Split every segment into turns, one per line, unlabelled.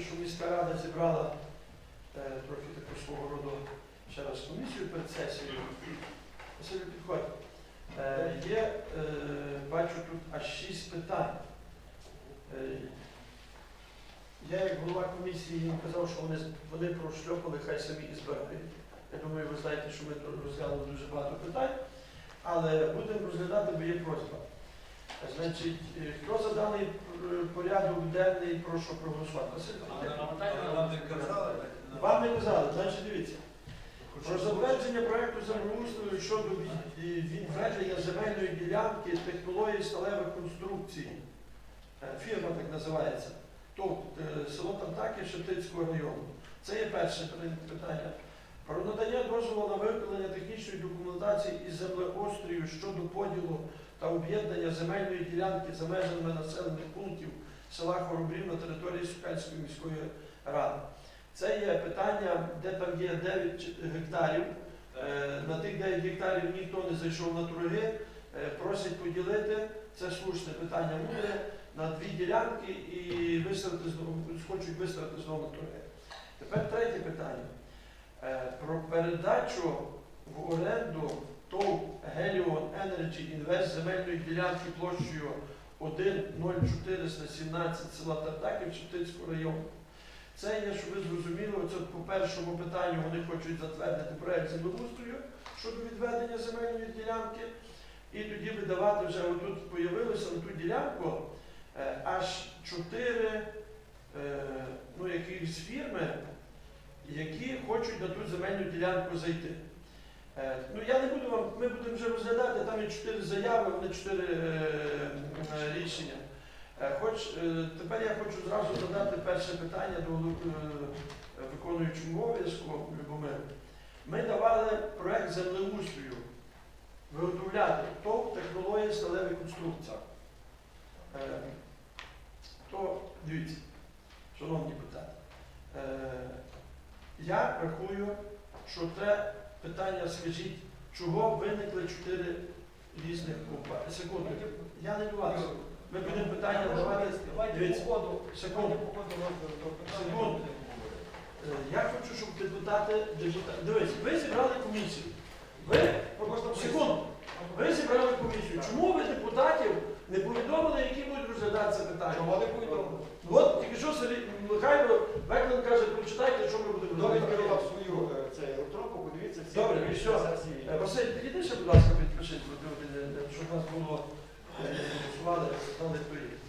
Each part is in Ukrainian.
знаєте, що міська рада зібрала е, трохи таку свого роду ще раз комісію перед сесією. Василь, підходь. Е, є, е, бачу тут аж шість питань. Я як голова комісії їм казав, що вони, вони прошльопали, хай самі і збирають. Я думаю, ви знаєте, що ми розглянули дуже багато питань, але будемо розглядати, бо є просьба. Значить, е, хто за даний е, порядок денний, прошу проголосувати. Вам не казали, значить дивіться. Про затвердження проекту землеустрою щодо відведення земельної ділянки технології сталевих конструкцій. Е, Фірма так називається. Е, село Тартаки Шептицького району. Це є перше питання. Про надання дозволу на виконання технічної документації із землеустрою щодо поділу та об'єднання земельної ділянки за межами населених пунктів села Хоробрів на території Сукальської міської ради. Це є питання, де там є 9 гектарів. Е, На тих 9 гектарів ніхто не зайшов на торги, Е, просять поділити. Це слушне питання буде на дві ділянки і виставити хочуть виставити знову на торги. Тепер третє питання. Е, Про передачу в оренду ТОВ Helion Energy Invest земельної ділянки площею 10417 села Тартаків Шептицького району. Це є, щоб ви зрозуміли, оце по першому питанню вони хочуть затвердити проект землеустрою щодо відведення земельної ділянки. І тоді видавати вже отут появилося на ту ділянку е, аж чотири е, ну, якісь фірми, які хочуть на ту земельну ділянку зайти. Е, ну я не буду вам, ми будемо вже розглядати, там є чотири заяви, вони чотири е, е, рішення. Хоч, тепер я хочу зразу задати перше питання до е, обов'язку Любомиру. Ми давали проект землеустрою виготовляти ТОВ технології сталевих конструкцій. Е, То дивіться, шановні е, я рахую, що це питання, скажіть, чого виникли чотири різних компанії. Секунду, я не до вас. Ми будемо питання давати. Дивіться, секунду. Секунду. Е, Я хочу, щоб депутати, депутати. Дивись, ви зібрали комісію. Ви, секунду, ви зібрали комісію. Чому ви депутатів не повідомили, які будуть розглядатися питання?
Чого не повідомили?
От тільки що Сергій Михайло Веклин каже, прочитайте, що ми будемо робити.
передав свою е, це електронку, подивіться всі.
Добре, і що? Е, Василь, підійди ще, будь ласка, підпишіть, щоб нас було е, голосували, знали, хто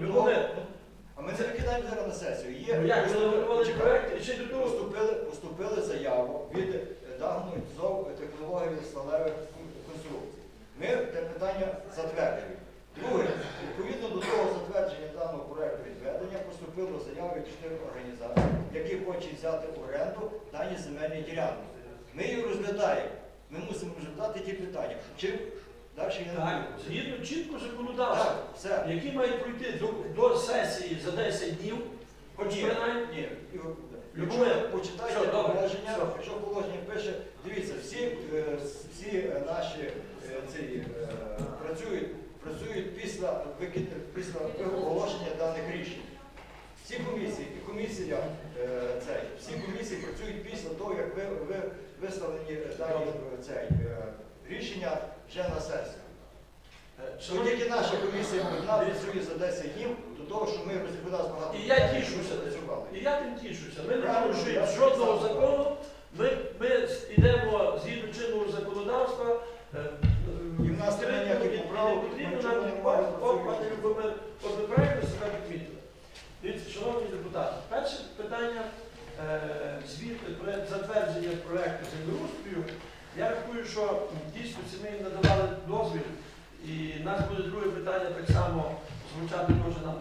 Микола, А ми це не зараз на сесію. Є, Ну, як, ви не виконували і ще до того. Поступили, поступили заяву від е, Дагну ЗОВ е, технології сталевих кон- конструкцій. Ми те питання затвердили. Друге, відповідно до того затвердження даного проєкту відведення поступило заяви від чотирьох організацій, які хочуть взяти в оренду дані земельні ділянки. Ми її розглядаємо. Ми мусимо розглядати ті питання, чи, далі я не
Так,
буду.
згідно чітко законодавства,
Так, все.
які мають пройти до, до сесії за 10 днів, хоч
Ні,
принаймні.
ні. Якщо почитайте
все, добре,
положення,
все.
якщо положення пише, дивіться, всі, е, всі е, наші е, ці, е, працюють, працюють після, викид- після оголошення даних рішень. Всі комісії, і комісія е, цей, всі комісії працюють після того, як ви, ви виставлені дані е, цей, е, рішення вже на сесії.
Е,
Що тільки наша комісія працює за 10 днів до того, що ми нас багато
І я тішуся. І я тим тішуся. Ми не порушуємо жодного закону. Ми, ми йдемо згідно чинного законодавства. е,
І в нас немає ніяких поправок,
потрібно
ми нічого не маємо
от ви правильно себе відмітили. Дивіться, шановні депутати, перше питання е, звіт, затвердження проекту землеустрою. Я рахую, що дійсно ми надавали дозвіл. І нас буде друге питання так само звучати теж нам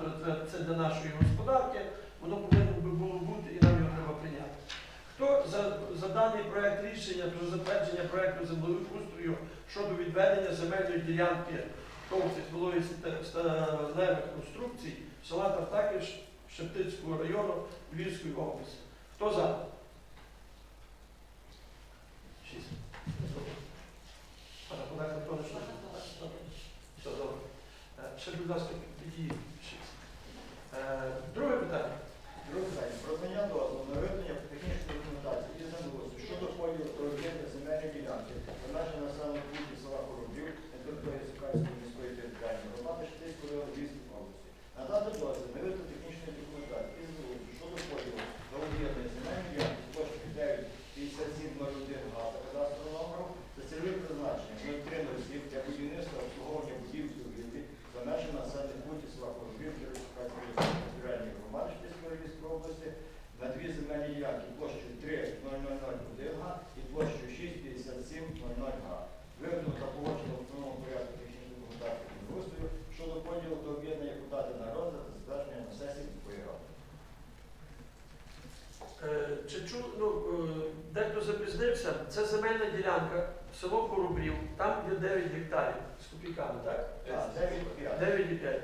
це- для нашої господарки. Воно повинно би було бути і нам його треба прийняти. Хто за, за даний проект рішення про затвердження проекту землеустрою щодо відведення земельної ділянки товстих сталевих конструкцій села Тартакиш Шептицького району Львівської області? Хто за? Шість. Не член? Все добре. Е, Ще, будь ласка, тоді. Е, Друге питання.
Друге питання. Про надання дозволу на виведення технічної документації і землеустрою щодо поділу проведення земельної ділянки за межі населених пунктів села Коробів на території Сукальської міської територіальної громади Швидкої району Львівської області. Надати дозвіл на виведення технічної документації і землеустрою щодо поділу на об'єднання земельної ділянки площею 9 5701 га та кадастрового номеру за цільовим призначенням 0307 для будівництва обслуговування будівлі торгівлі за межі населених пунктів села Коробів Кіровської територіальної громади Швидкої Львівської області на дві земельні ділянки площею 3,0001 га і площею 6,57,00 га. Виведено та погоджено в основному порядку технічної документації землеустрою щодо поділу та об'єднання подати на розгляд та затвердження на сесії міської ради.
Е, Чи чу, ну, е, дехто запізнився, це земельна ділянка, село Коробрів, там є 9 гектарів з копійками, так?
Так, 9,5.
9,5. Е,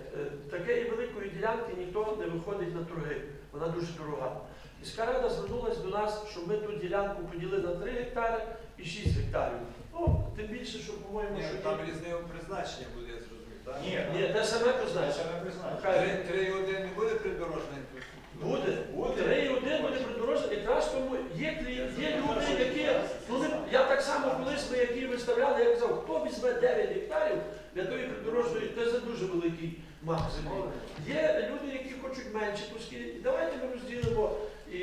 Такої великої ділянки ніхто не виходить на торги, вона дуже дорога. Міська рада звернулася до нас, щоб ми ту ділянку поділили на 3 гектари і 6 гектарів. Ну, тим більше, що, по-моєму,
Ні,
що
там
є.
різне призначення буде, я зрозумів, так?
Ні,
Ні, те саме призначення.
ще не призначено.
Хай.
Три- Три і один не буде придорожна інфраструктура?
Буде, буде. Три і один буде придорожний. Якраз тому є, клі- є люди, які. Ну, не, я так само колись ми, які виставляли, я казав, хто візьме 9 гектарів для тої придорожної, це за дуже великий мах землі. Є люди, які хочуть менше куски. Давайте ми розділимо і,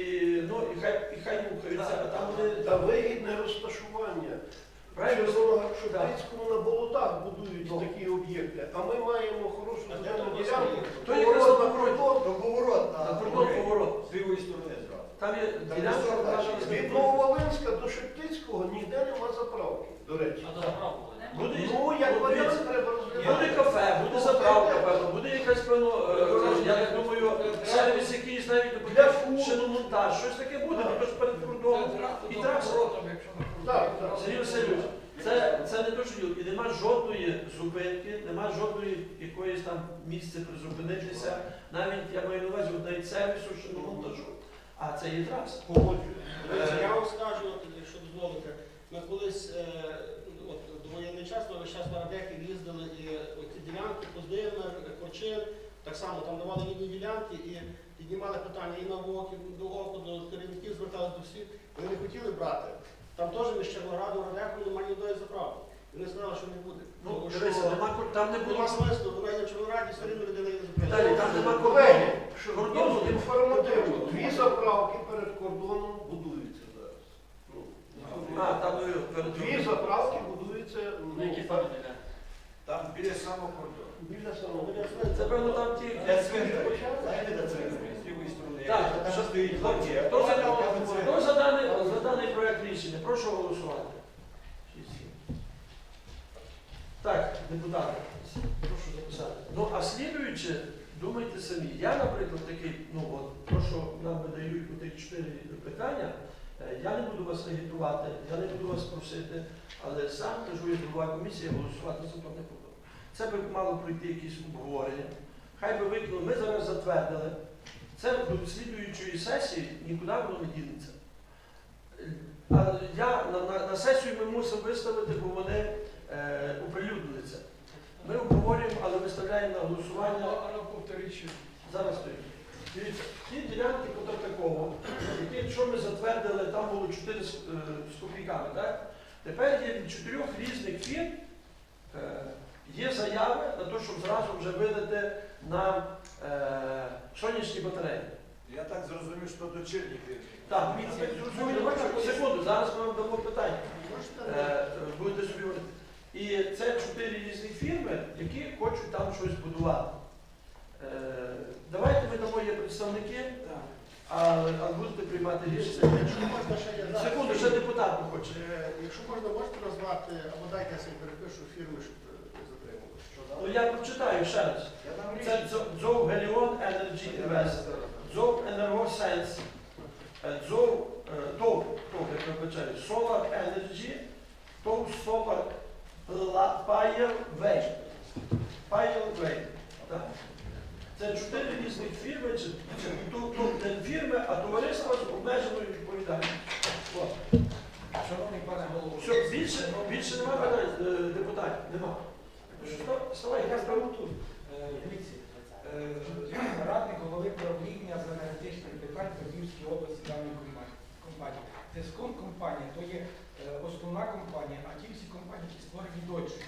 ну, і хай, і хай рухаються, а там вони
Та вигідне розташування.
правильно.
Що в Тицькому на болотах будують
Ну.
такі об'єкти, а ми маємо хорошу
А
земельну ділянку.
То якраз
Поворот
на
на кордон.
То поворот на
На кордон поворот.
з лівої сторони зразу.
Там є ділянка,
Від Нововолинська до Шептицького ніде нема заправки, до речі.
Буде,
Ну, як
ну,
варіант,
дивіться,
треба
Буде кафе, буде заправка, певно, буде якась певно, е, я так думаю, сервіс якийсь навіть не
Для фу.
шиномонтаж, щось таке буде, також перед кордоном. І.
Так.
Сергій Васильович, це, це не то, що діло. і нема жодної зупинки, нема жодної якоїсь там місця призупинитися. Навіть я маю на увазі от навіть сервісу шиномонтажу. А це є траса.
Погоджую.
Я вам скажу, якщо дозволите, ми колись е, от, до воєнний час, ми весь час на радехи їздили і оці ділянки, Поздимир, Корчин, так само там давали рідні ділянки і піднімали питання і на ВОКі, до ОКу, до керівників зверталися до всіх. Вони не хотіли брати. Там теж між Червоноградом і Радехою немає ніякої заправки. Вони сказали, що не буде.
Ну,
Тому що
дивися, нема, там не було.
Смислу, вона є в Червонограді, все рівно людина їде
Віталій, там нема
Колеги,
кордону.
що
Кордону
є інформативно. Дві заправки перед кордоном будуються зараз. Ну,
А, там е, перед
Дві заправки будуються ну,
Там біля самого кордону.
біля самого.
Це певно там ті.
Де цвинтар? Знаєте, де цвинтар?
Так, що-
стоїть.
Хто за, хто за даний, за даний проект рішення? Прошу голосувати. Шість. депутати, прошу записати. Ну, а слідуючи, думайте самі. Я, наприклад, такий, ну от, то, що нам видають у тих чотири питання, е, я не буду вас агітувати, я не буду вас просити, але сам кажу, як голова комісії, голосувати за то не буду. Це би мало пройти якісь обговорення. Хай би виконали, ми зараз затвердили. Це до слідуючої сесії нікуди воно не дінеться. А я на, на, на сесію ми мусимо виставити, бо вони е, оприлюднили це. Ми обговорюємо, але виставляємо на голосування. Зараз стоїть. Дивіться, ті ділянки такого, які, що ми затвердили, там було 4 з, е, з копійками, так? Тепер є від чотирьох різних фірм, е, є заяви на те, щоб зразу вже видати на е, сонячні батареї.
Я так зрозумів, що дочірні фірми.
Так, дивіться. Секунду, зараз ми вам дамо питання. Е, будете собі говорити. І це чотири різні фірми, які хочуть там щось будувати. Е, давайте ми дамо є представники, а, а будете приймати рішення.
Якщо можна ще я зараз.
Секунду, ще депутат хоче.
Е, Якщо можна, можете назвати, або дайте я собі перепишу фірми, щоб е, не затримували.
Що
Ну я прочитаю ще раз. Це ДЗОВ Геліон Energy Invest, ДЗОВ Енергосенс, е, ДЗОВ е, ТОВ, ТОВ, як вибачаю, Solar Energy, ТОВ Solar Ла- Fire Way. Fire Way. Це чотири різних фірми, чи, то не фірми, а товариства з обмеженою відповідальністю.
Шановний пане голово,
Все, більше, немає питань, е, депутатів, нема. Вставай,
я
я
тут. Е, Дивіться, е, радник голови правління з енергетичних питань в Львівській області даної компанії-. Тиском компанія то є е, основна компанія, а ті всі компанії, які створені дочі.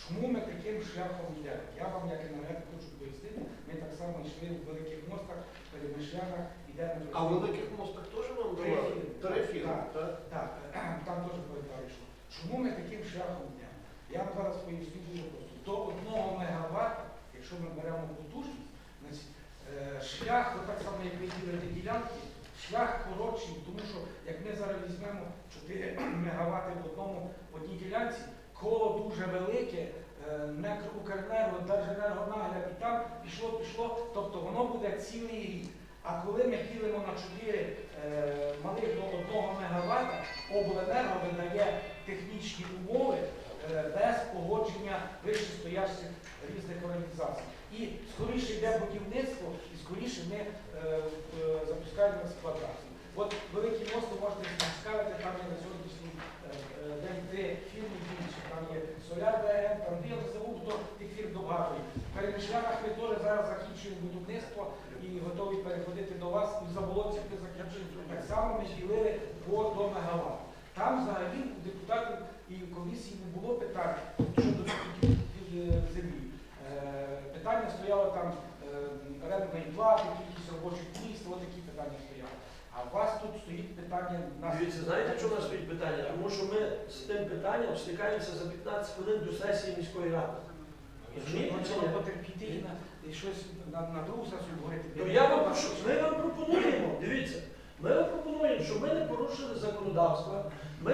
Чому ми таким шляхом йдемо? Я вам, як енергетик, хочу пояснити, ми так само йшли у великих мостах, перемишлянах, йдемо
А в великих мостах теж вам давали? Три так?
Так, там теж йшло. Чому ми таким шляхом йдемо? Я вам зараз поясню дуже просто. До 1 МВт, якщо ми беремо потужність, значить, е, шлях, так само як ви ділите ділянки, шлях коротший, тому що як ми зараз візьмемо 4 МВт в одному в одній ділянці, коло дуже велике, е, не Укренерго, Держенергонагляд, і там пішло, пішло, тобто воно буде цілий рік. А коли ми ділимо на 4 е, малих до 1 МВт, обленерго видає технічні умови без погодження вищестоящих різних організацій. І скоріше йде будівництво, і скоріше ми е, е, запускаємо експлуатацію. От великі мости можете цікавити, там є на сьогоднішній е, е, день три фірми більше. Там є Соляр ДМ, там не забув, хто тих фірм багато. є. В Перемішлянах ми теж зараз закінчуємо будівництво і готові переходити до вас. І в Заболотці ми закінчуємо. Так само ми ділили по до мегаватт. Там взагалі у депутатів і в комісії не було питань щодо землі. Е, Питання стояло там е, рентної плати, кількість робочих місць, от такі питання стояли. А у вас тут стоїть питання на
Дивіться, знаєте, чому у нас стоїть питання? Тому що ми з тим питанням стикаємося за 15 хвилин до сесії міської ради.
Якщо потерпіти і щось на, другу сесію говорити.
Ну я вам ми вам пропонуємо, дивіться, ми пропонуємо, щоб ми не порушили законодавство. Ми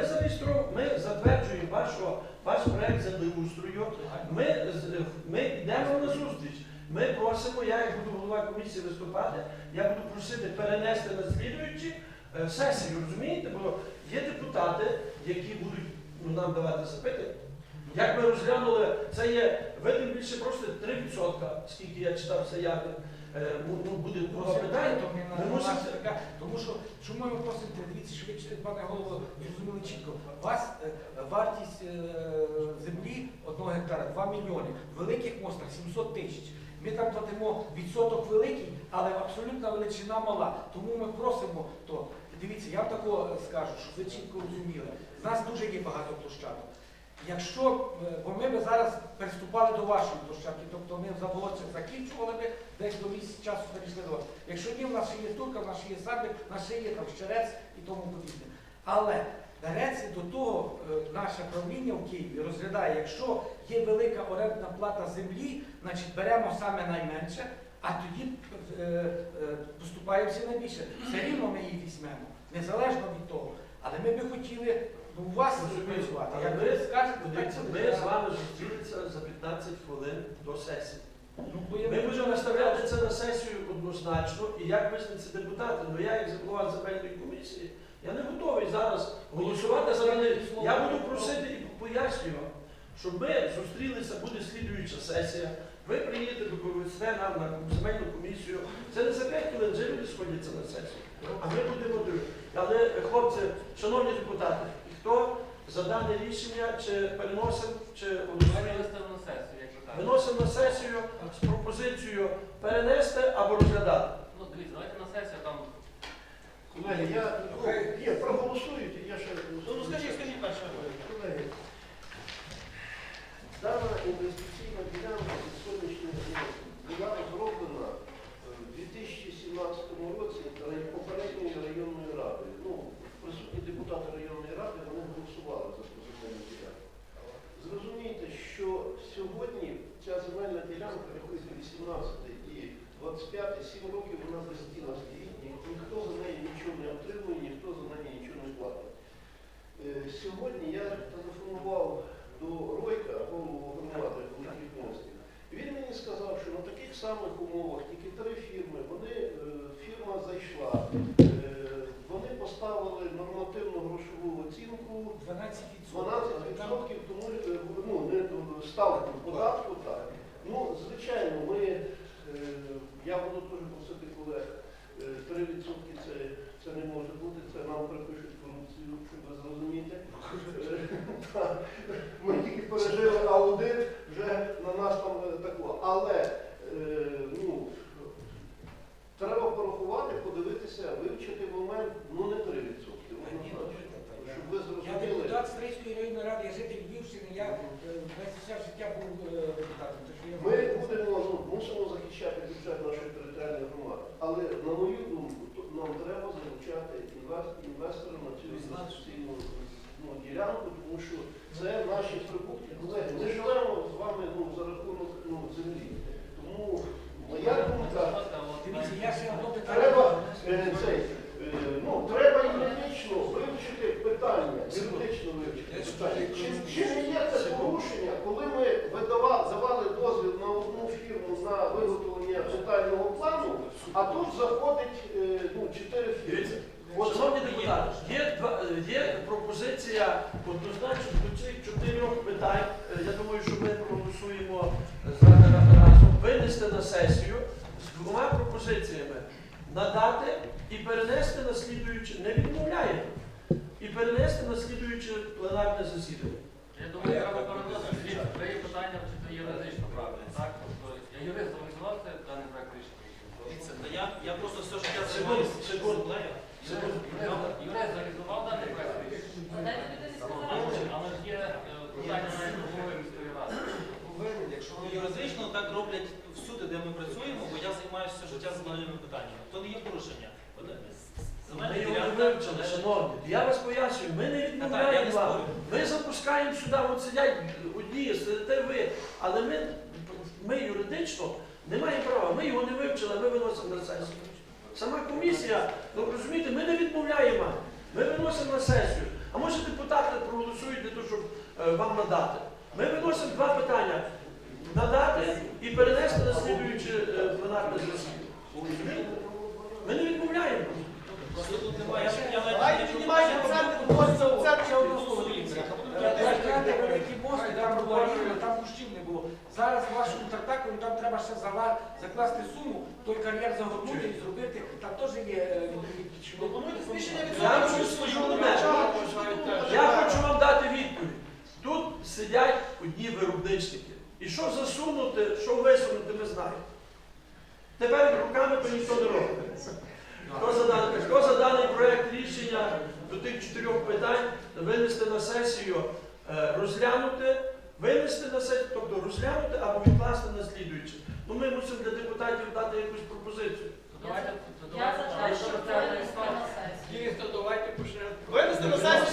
ми затверджуємо вашого, ваш проект землеустрою. Ми, ми йдемо на зустріч. Ми просимо, я як буду голова комісії виступати, я буду просити перенести на слідуючі е, сесії, розумієте? Бо є депутати, які будуть ну, нам давати запити. Як ми розглянули, це є видно більше просто 3%, скільки я читав заяви. Е, ну, буде два питання. Ми мусимо
Тому що чому ми просимо, дивіться, читаєте, пане голово, зрозуміли чітко. У вас е, вартість е, землі одного гектара 2 мільйони, в великих мостах 700 тисяч. Ми там платимо відсоток великий, але абсолютна величина мала. Тому ми просимо то. Дивіться, я вам такого скажу, щоб ви чітко розуміли. В нас дуже є багато площадок. Якщо, е, бо ми би зараз приступали до вашої площадки, тобто ми в Заболотцях закінчували би, десь до місяця часу перейшли до вас. Якщо ні, в нас ще є турка, в нас ще є сади, в нас ще є там щерець і тому подібне. Але береться до того е, наше правління в Києві розглядає, якщо є велика орендна плата землі, значить беремо саме найменше, а тоді е, поступаємо всі найбільше. Все рівно ми її візьмемо, незалежно від того. Але ми би хотіли ну, у вас
Розумію.
працювати.
Але
Як ви скажете,
Дивіться, ми з вами зустрілися за 15 хвилин до сесії.
Ну,
Ми
не
будемо виставляти це на сесію однозначно, і як визначаться депутати, ну я як голова земельної комісії, я не готовий зараз голосувати за мене. Я буду просити і пояснювати, щоб ми зустрілися, буде слідуюча сесія. Ви приїдете, доповісте нам на земельну комісію. Це не за 5 хвилин, вже люди сходяться на сесію. А ми будемо дивитися. Але, хлопці, шановні депутати, хто за дане рішення, чи переносимо, чи голосуємо? Виносимо на сесію з пропозицією перенести або розглядати.
Ну, дивіться, давайте на сесію там.
Колеги, я, ну, є, проголосуєте, я ще...
Ну, скажіть, скажіть перше.
Колеги, дана інвестиційна ділянка від сонячної енергії була розроблена е, в 2017 році рай- попередньою районною. Ну, депутати районної ради вони голосували за цю земельну ділянку. Зрозумійте, що сьогодні ця земельна ділянка, рахується 18 і 25, 7 років вона без діла стоїть, ніхто за неї нічого не отримує, ніхто за неї нічого не платить. Е, Сьогодні я телефонував до Ройка, голову громади великих мостів. Він мені сказав, що на таких самих умовах тільки три фірми, вони, е, фірма зайшла, поставили нормативну грошову оцінку
12%.
12% тому е, ну, не е, ставку податку, так. Ну, звичайно, ми, е, я буду теж просити колег, е, 3% це, це не може бути, це нам припишуть корупцію, щоб ви зрозумієте. Е. Ми тільки пережили аудит, вже на нас там е, тако. Але е, ну, треба порахувати, подивитися, вивчити момент, ну не 3%. однозначно. Щоб ви
Я депутат Стрийської районної ради, я житель Львівщини, я е, весь все життя був е, депутатом.
Ми будемо ну, мусимо захищати бюджет нашої територіальної громади. Але на мою думку, нам треба залучати інвес- інвестора на цю інвестиційну ну, ділянку, тому що це наші прибутки. Колеги, ми живемо з вами ну, за рахунок ну, землі. Тому моя думка.
Дивіться, я ще одно питання.
Треба, е, цей, е, ну, треба юридично вивчити питання, юридично вивчити питання. Чи, чи не є це порушення, коли ми видавали, давали дозвіл на одну фірму на виготовлення детального плану, а тут заходить е, ну, чотири фірми. От
Шановні депутати, є, два, є пропозиція однозначно до цих чотирьох питань. Е, Я думаю, що ми проголосуємо зараз разом винести на сесію двома пропозиціями надати і перенести на слідуюче, не відмовляємо, і перенести на слідуюче пленарне засідання.
Я думаю, треба переносити це є питання, чи це юридично правильно, так? Тобто, я юрист організував це даний проект рішення.
Дивіться, та я, я просто все життя займаюся землею.
Юрист- реалізував даний проект рішення. Але ж- є е, питання голови міської ради.
Якщо юридично так роблять де ми працюємо, бо я займаюся все життя земельними питаннями. То не є порушення.
Ми його не вивчили, шановні. Я вас пояснюю, ми не відмовляємо вам. Ми запускаємо сюди, от сидять одні, сидите ви, але ми, ми юридично не маємо права. Ми його не вивчили, ми виносимо на сесію. Сама комісія, ну розумієте, ми не відмовляємо. Ми виносимо на сесію. А може депутати проголосують для того, щоб е, вам надати. Ми виносимо два питання. Надати і перенести на слідуюче пленарне засідання. Ми не відмовляємо.
Давайте піднімайте я
одну.
Великі мости, там кущів не було. Зараз вашому тартакові там треба ще закласти суму, той кар'єр загорнути і зробити. Там теж є е, відповідь,
Я хочу вам дати відповідь. Тут сидять одні виробничники. І що засунути, що висунути, ми знаємо. Тепер руками то ніхто не робить. Хто за, даний, хто за даний проєкт рішення до тих чотирьох питань винести на сесію, е, розглянути, винести на сесію, тобто розглянути або відкласти на слідуюче. Ну ми мусимо для депутатів дати якусь пропозицію.
Давайте,
винести на сесію.
Дійсно, давайте почнемо.
Винести на сесію,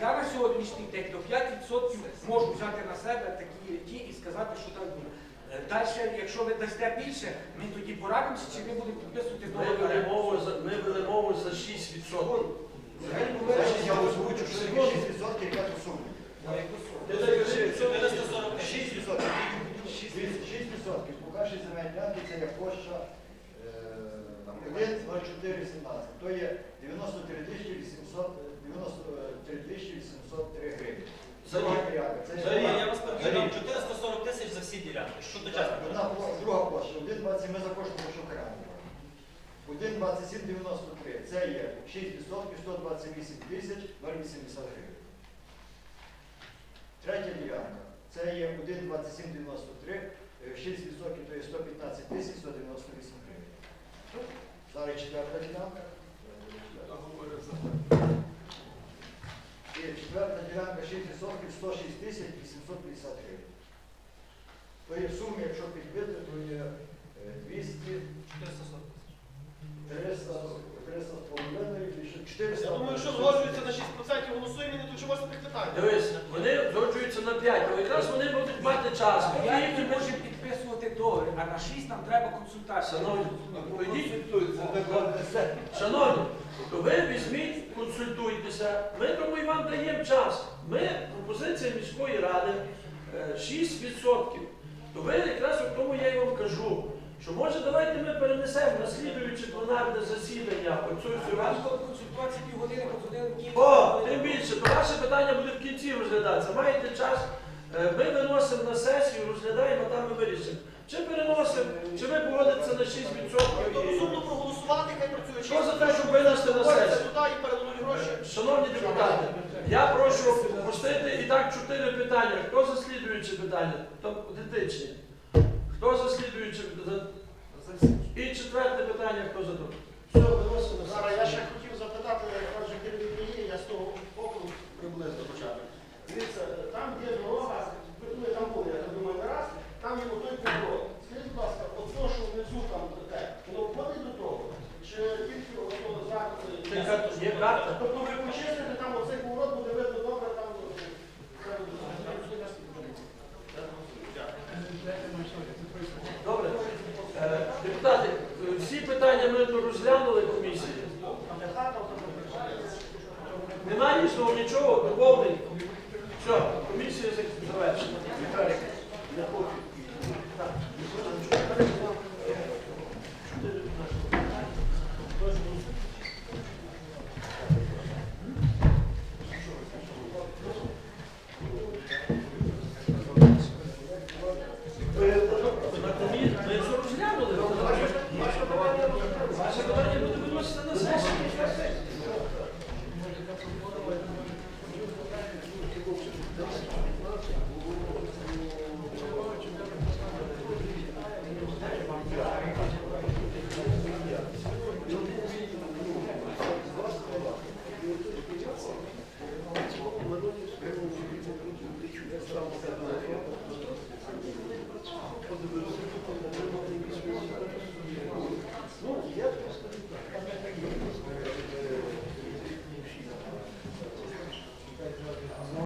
більша сума, ніж моста. Тому що
50% можу взяти на себе такі ті і сказати, що так буде. Далі, якщо ви дасте більше, ми тоді порадимося, чи ми будемо підписувати
Ми вели мову за ми вели мову за 6%.
Значить, я озвучу, що таке 6% яка то сума.
Ти так кажи, 440
6%. 6%. Покажи земельні ділянки, це є площа е, 1,0417. То є 93 тисячі 800, 93 тисячі 803 гривні. Це
Сергій, я вас перепитав, 440 тисяч за всі ділянки. Що до часу?
одна пла- друга площа, 1,20 ми за кошти що окремо. 1,2793. Це є 6%, 128 тисяч 080 гривень. Третя ділянка. Це є 1,2793, е, 6% то є 115 тисяч 198 гривень. Зараз четверта ділянка. І четверта ділянка 6% 106 тисяч 850 гривень. То є в сумі, якщо підбити, то є е, 200,
440
300, 300 з половиною, більше 400.
Я думаю, що згоджується на 6% голосуємо, і не тут чомусь питання.
Дивись, вони згоджуються на 5, але якраз вони будуть мати час.
Я не можу підписувати договір, а на 6 нам треба консультація.
Шановні. Шановні, то ви візьміть, консультуйтеся. Ми тому і вам даємо час. Ми, пропозиція міської ради е, 6%. То ви якраз в тому я і вам кажу, що може давайте ми перенесемо на слідуюче пленарне засідання оцю всю. О, тим більше, то ваше питання буде в кінці розглядатися. Маєте час, е, ми виносимо на сесію, розглядаємо, там ми вирішимо. Чи переносимо, чи ви погодитеся на 6%.
То проголосувати, хай працює.
Що за те, щоб винести на сесію?
туди і передадуть гроші.
Шановні депутати, я прошу пустити і так чотири питання. Хто за слідуючі питання? Тобто дитичні. Хто за слідуючі питання? І четверте питання, хто за то? Все, виносимо на
Зараз
сесію.
я ще хотів запитати, як каже керівник є, я з того